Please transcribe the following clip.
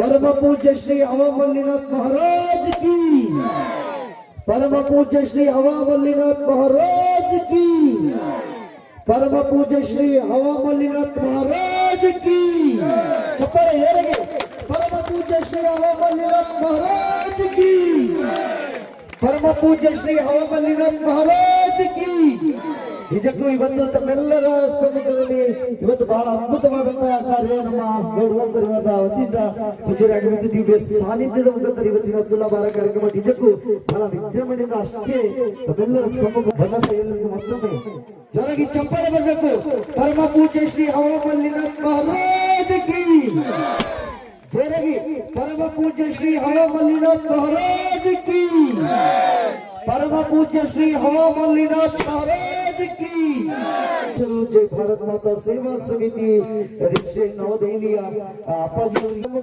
परम पूज्य श्री अवामल्लीनाथ महाराज की परम पूज्य श्री अवामल्लीनाथ महाराज की परम पूज्य श्री अवामल्लीनाथ महाराज की परम पूज्य श्री अवामल्लीनाथ महाराज की परम पूज्य श्री अवामल्लीनाथ महाराज की ಇದಕ್ಕೆ ಇವತ್ತು ತಮ್ಮೆಲ್ಲರ ಸಮುದ್ರದಲ್ಲಿ ಇವತ್ತು ಬಹಳ ಅದ್ಭುತವಾದಂತಹ ಕಾರ್ಯವೇ ನಮ್ಮ ದೊಡ್ಡ ವರ್ಗದ ವತಿಯಿಂದ ಗುಜರಗಿಮಸಿ ದೇವ ಸಾನಿಧ್ಯದ ಮೂಲಕ ಇವತ್ತು ನಾವು ಬರ ಕಾರ್ಯಕ್ರಮದಕ್ಕೆ ಬಹಳ ವಿಜ್ರಮದಿಂದ ಅಷ್ಟೇ ತಮ್ಮೆಲ್ಲರ ಸಮುದ್ರದ ಎಲ್ಲರಿಗೂ ಮತ್ತೊಮ್ಮೆ ಜಯರಗಿ ಚಂಪಲ ಬರಬೇಕು ಪರಮ ಪೂಜ್ಯ ಶ್ರೀ ಹವಮಲ್ಲಿನ ತಹರೇಜ್ ಕಿ ಜಯರಗಿ ಪರಮ ಪೂಜ್ಯ ಶ್ರೀ ಹವಮಲ್ಲಿನ ತಹರೇಜ್ ಕಿ ಜಯ ಪರಮ ಪೂಜ್ಯ ಶ್ರೀ ಹವಮಲ್ಲಿನ ತಹರೇಜ್ જે ભારત માતા સેવા સમિતિ પરિચય નવદેલિયા અપાજી